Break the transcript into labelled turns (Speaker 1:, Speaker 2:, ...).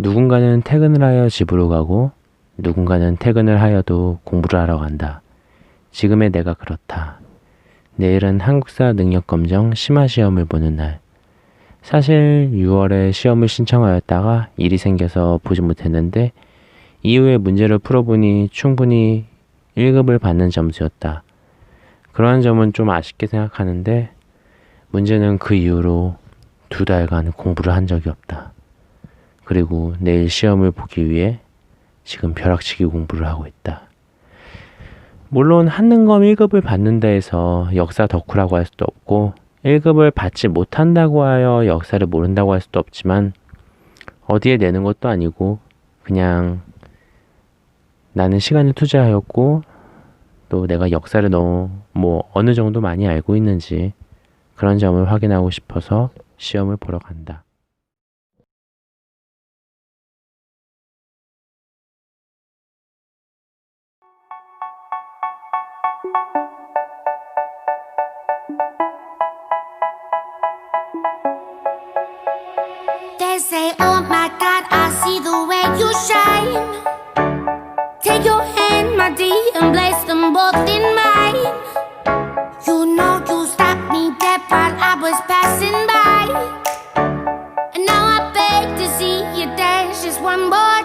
Speaker 1: 누군가는 퇴근을 하여 집으로 가고 누군가는 퇴근을 하여도 공부를 하러 간다. 지금의 내가 그렇다. 내일은 한국사 능력검정 심화 시험을 보는 날. 사실 6월에 시험을 신청하였다가 일이 생겨서 보지 못했는데 이후에 문제를 풀어보니 충분히 1급을 받는 점수였다. 그러한 점은 좀 아쉽게 생각하는데 문제는 그 이후로 두 달간 공부를 한 적이 없다. 그리고 내일 시험을 보기 위해 지금 벼락치기 공부를 하고 있다. 물론 한능검 1급을 받는다 해서 역사 덕후라고 할 수도 없고 1급을 받지 못한다고 하여 역사를 모른다고 할 수도 없지만 어디에 내는 것도 아니고 그냥 나는 시간을 투자하였고 또 내가 역사를 너무 뭐 어느 정도 많이 알고 있는지 그런 점을 확인하고 싶어서 시험을 보러 간다.
Speaker 2: They say, Oh my God, I see the way you shine. Take your hand, my dear, and place them both in mine. You know you stopped me dead while I was passing by. And now I beg to see you dance just one more